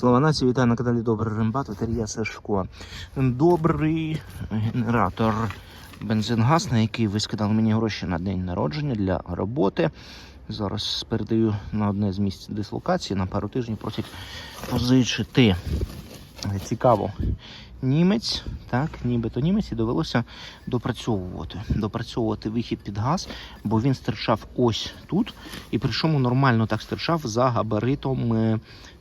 Слава нації, вітаю на каналі Добрий Рембат, Ватерія Сашко. Добрий генератор бензин-газ, на який ви скидали мені гроші на день народження для роботи. Зараз передаю на одне з місць дислокації на пару тижнів просять позичити. Цікаво. Німець, так, нібито німець, і довелося допрацьовувати. Допрацьовувати вихід під газ, бо він стирчав ось тут, і причому нормально так стирчав за габаритом е,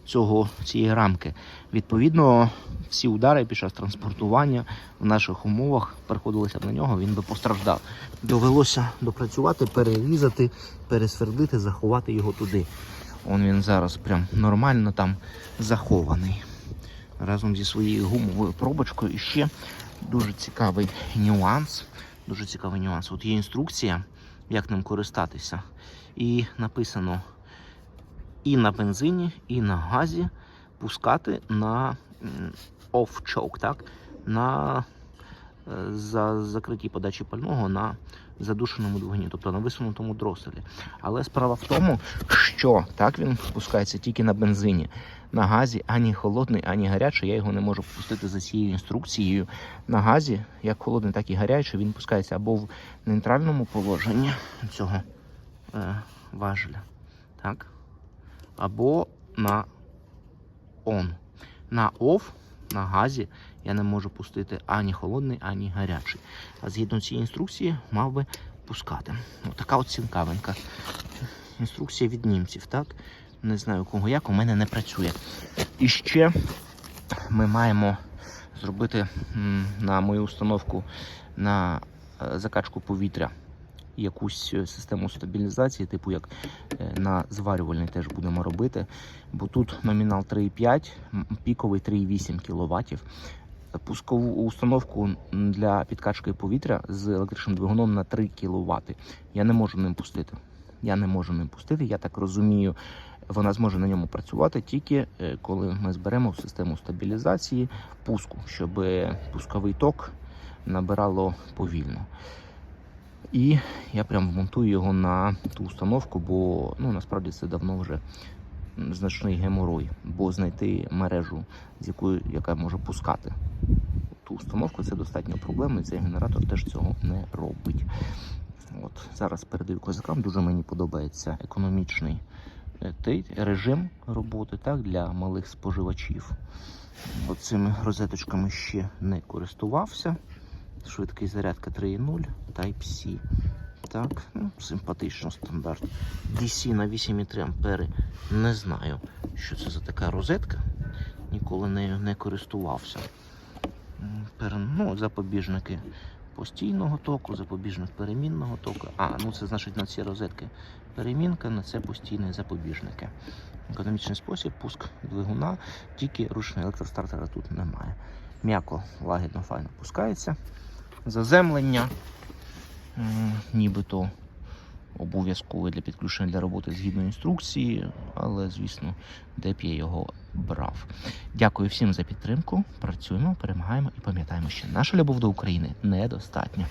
цього цієї рамки. Відповідно, всі удари під час транспортування в наших умовах приходилися б на нього, він би постраждав. Довелося допрацювати, перерізати, пересвердити, заховати його туди. Он він зараз прям нормально там захований разом зі своєю гумовою пробочкою. І ще дуже цікавий нюанс. Дуже цікавий нюанс. От є інструкція, як ним користатися. І написано і на бензині, і на газі пускати на off-choke, так? на е, за закритій подачі пального на задушеному двигуні, тобто на висунутому дроселі. Але справа в тому, що так він спускається тільки на бензині. На газі ані холодний, ані гарячий. Я його не можу пустити за цією інструкцією. На газі, як холодний, так і гарячий, він пускається або в нейтральному положенні цього е, важеля, так? Або на on. На off, на газі я не можу пустити ані холодний, ані гарячий. А згідно цієї інструкції мав би пускати. Ось така от цінкавинка. Інструкція від німців, так? Не знаю кого як, у мене не працює. І ще ми маємо зробити на мою установку на е, закачку повітря якусь е, систему стабілізації, типу як е, на зварювальний теж будемо робити. Бо тут номінал 3,5, піковий 3,8 кВт. Пускову установку для підкачки повітря з електричним двигуном на 3 кВт. Я не можу ним пустити. Я не можу ним пустити. Я так розумію, вона зможе на ньому працювати тільки е, коли ми зберемо систему стабілізації пуску, щоб пусковий ток набирало повільно. І я прям вмонтую його на ту установку, бо ну насправді це давно вже значний геморой, бо знайти мережу, з якою яка може пускати ту установку, це достатньо проблемно, і цей генератор теж цього не робить. От зараз передаю козакам. Дуже мені подобається економічний е, режим роботи так, для малих споживачів. Цими розеточками ще не користувався. Швидкість зарядка 3.0, Type-C. Так, ну, симпатично стандарт. DC на 8,3 ампери. Не знаю, що це за така розетка. Ніколи нею не користувався. Ну, запобіжники постійного току, запобіжник перемінного току. А, ну це значить на ці розетки перемінка, на це постійні запобіжники. Економічний спосіб, пуск двигуна, тільки ручного електростартера тут немає. М'яко, лагідно, файно пускається. Заземлення, нібито обов'язкове для підключення для роботи згідно інструкції, але, звісно, де б я його брав. Дякую всім за підтримку. Працюємо, перемагаємо і пам'ятаємо, що наша любов до України недостатня.